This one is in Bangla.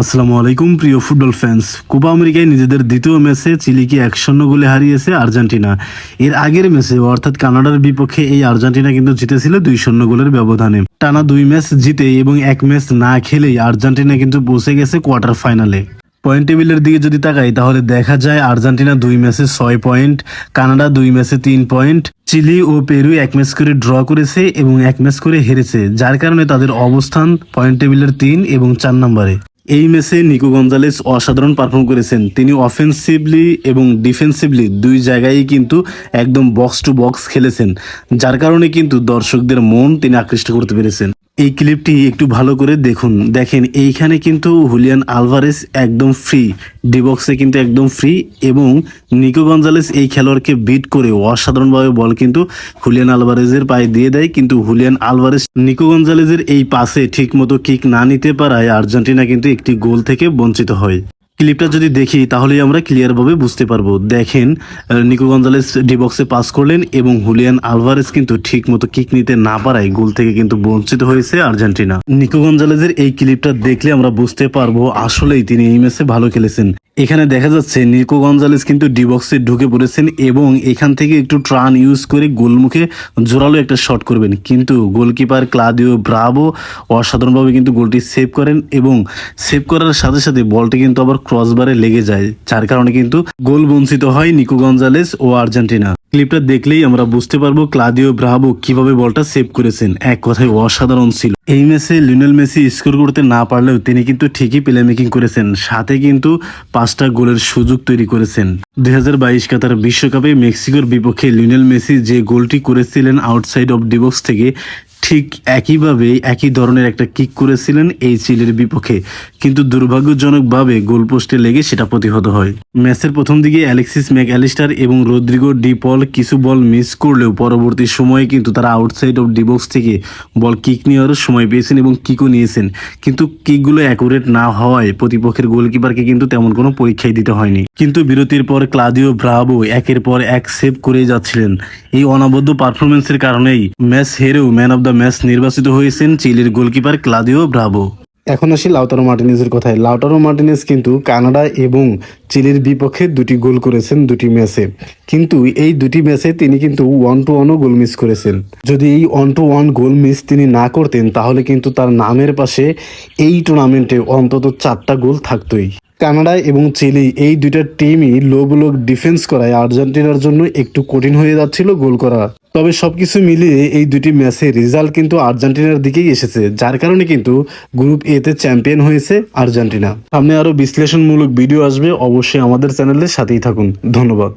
আসসালামু আলাইকুম, প্রিয় ফুটবল ফ্যান্স কোপা আমেরিকায় নিজেদের দ্বিতীয় ম্যাচে চিলিকে এক শূন্য গোলে হারিয়েছে আর্জেন্টিনা। এর আগের ম্যাচে, অর্থাৎ কানাডার বিপক্ষে, এই আর্জেন্টিনা কিন্তু জিতেছিল দুই শূন্য গোলের ব্যবধানে। টানা দুই ম্যাচ জিতে এবং এক ম্যাচ না খেলেই আর্জেন্টিনা কিন্তু পৌঁছে গেছে কোয়ার্টার ফাইনালে পয়েন্ট টেবিলের দিকে যদি তাকাই, তাহলে দেখা যায় আর্জেন্টিনা দুই ম্যাচে ছয় পয়েন্ট কানাডা দুই ম্যাচে তিন পয়েন্ট চিলি ও পেরু এক ম্যাচ করে ড্র করেছে এবং এক ম্যাচ করে হেরেছে, যার কারণে তাদের অবস্থান পয়েন্ট টেবিলের তিন এবং চার নম্বরে। এই ম্যাচে নিকো গঞ্জালেস অসাধারণ পারফর্ম করেছেন। তিনি অফেন্সিভলি এবং ডিফেন্সিভলি দুই জায়গায় কিন্তু একদম বক্স টু বক্স খেলেছেন, যার কারণে কিন্তু দর্শকদের মন তিনি আকৃষ্ট করতে পেরেছেন। এই ক্লিপটি একটু ভালো করে দেখুন। দেখেন, এইখানে কিন্তু হুলিয়ান আলভারেস একদম ফ্রি ডিবক্সে কিন্তু একদম ফ্রি এবং নিকো গঞ্জালেস এই খেলোয়াড়কে বিট করে অসাধারণভাবে বল কিন্তু হুলিয়ান আলভারেজের পায়ে দিয়ে দেয়। কিন্তু হুলিয়ান আলভারেস নিকো গঞ্জালেজের এই পাসে ঠিকমতো কিক না নিতে পারায় আর্জেন্টিনা কিন্তু একটি গোল থেকে বঞ্চিত হয়। ক্লিপটা যদি দেখি, তাহলেই আমরা ক্লিয়ারভাবে বুঝতে পারব। দেখেন নিকো গঞ্জালেস ডিবক্সে পাস করলেন এবং হুলিয়ান আলভারেস কিন্তু ঠিক মতো কিক নিতে না পারায় গোল থেকে কিন্তু বঞ্চিত হয়েছে আর্জেন্টিনা। নিকো গঞ্জালেসের এই ক্লিপটা দেখলে আমরা বুঝতে পারব আসলেই তিনি এই ম্যাচে ভালো খেলেছেন। এখানে দেখা যাচ্ছে নিকো গঞ্জালেস কিন্তু ডিবক্সে ঢুকে পড়েছেন এবং এখান থেকে একটু ট্রান ইউজ করে গোলমুখে জোরালো একটা শট করবেন। কিন্তু গোলকিপার ক্লাদিও ব্রাভো অসাধারণভাবে কিন্তু গোলটি সেভ করেন এবং সেভ করার সাথে সাথে বলটি কিন্তু আবার ক্রসবারে লেগে যায়, যার কারণে কিন্তু গোল বঞ্চিত হয় নিকো গঞ্জালেস ও আর্জেন্টিনা। ক্লিপটা দেখলেই আমরা বুঝতে পারব ক্লাদিও ব্রাভো কীভাবে বলটা সেভ করেছেন। এক কথায় অসাধারণ ছিল। এই ম্যাচে লিওনেল মেসি স্কোর করতে না পারলেও তিনি কিন্তু ঠিকই প্লে মেকিং করেছেন। সাথে কিন্তু পাঁচটা গোলের সুযোগ তৈরি করেছেন। দুই হাজার বাইশ কাতার বিশ্বকাপে মেক্সিকোর বিপক্ষে লিওনেল মেসি যে গোলটি করেছিলেন আউটসাইড অফ ডিবক্স থেকে ঠিক একইভাবে একই ধরনের একটা কিক করেছিলেন এই চিলের বিপক্ষে। কিন্তু দুর্ভাগ্যজনকভাবে গোলপোস্টে লেগে সেটা প্রতিহত হয়। ম্যাচের প্রথম দিকে অ্যালেক্সিস ম্যাক অ্যালিস্টার এবং রদ্রিগো ডিপল কিছু বল মিস করলেও পরবর্তী সময়ে কিন্তু তারা আউটসাইড অফ ডিবক্স থেকে বল কিক নেওয়ারও সময় পেয়েছেন এবং কিকও নিয়েছেন। কিন্তু কিকগুলো অ্যাকুরেট না হওয়ায় প্রতিপক্ষের গোলকিপারকে কিন্তু তেমন কোনো পরীক্ষাই দিতে হয়নি। কিন্তু বিরতির পর ক্লাদিও ব্রাভো একের পর এক সেভ করে যাচ্ছিলেন। এই অনাবদ্ধ পারফরমেন্সের কারণেই ম্যাচ হেরেও ম্যান অব দ্য ম্যাচ নির্বাচিত হয়েছেন চিলির গোলকিপার ক্লাদিও ব্রাভো। এখন আসি লাউটারো মার্টিনেজের কথায়। লাউটারো মার্টিনেজ কিন্তু কানাডা এবং চিলির বিপক্ষে দুটি গোল করেছেন দুটি ম্যাচে। কিন্তু এই দুটি ম্যাচে তিনি কিন্তু ওয়ান টু ওয়ানও গোল মিস করেছেন। যদি এই one two one goal miss তিনি না করতেন, তাহলে কিন্তু তার নামের পাশে এই টুর্নামেন্টে অন্তত চারটা গোল থাকতোই। কানাডা এবং চিলি এই দুইটা টিমই লো ব্লক ডিফেন্স করায় আর্জেন্টিনার জন্য একটু কঠিন হয়ে যাচ্ছিল গোল করা। তবে সবকিছু মিলিয়ে এই দুটি ম্যাচে রেজাল্ট কিন্তু আর্জেন্টিনার দিকেই এসেছে, যার কারণে কিন্তু গ্রুপ এতে চ্যাম্পিয়ন হয়েছে আর্জেন্টিনা। সামনে আরও বিশ্লেষণমূলক ভিডিও আসবে, অবশ্যই আমাদের চ্যানেলের সাথেই থাকুন। ধন্যবাদ।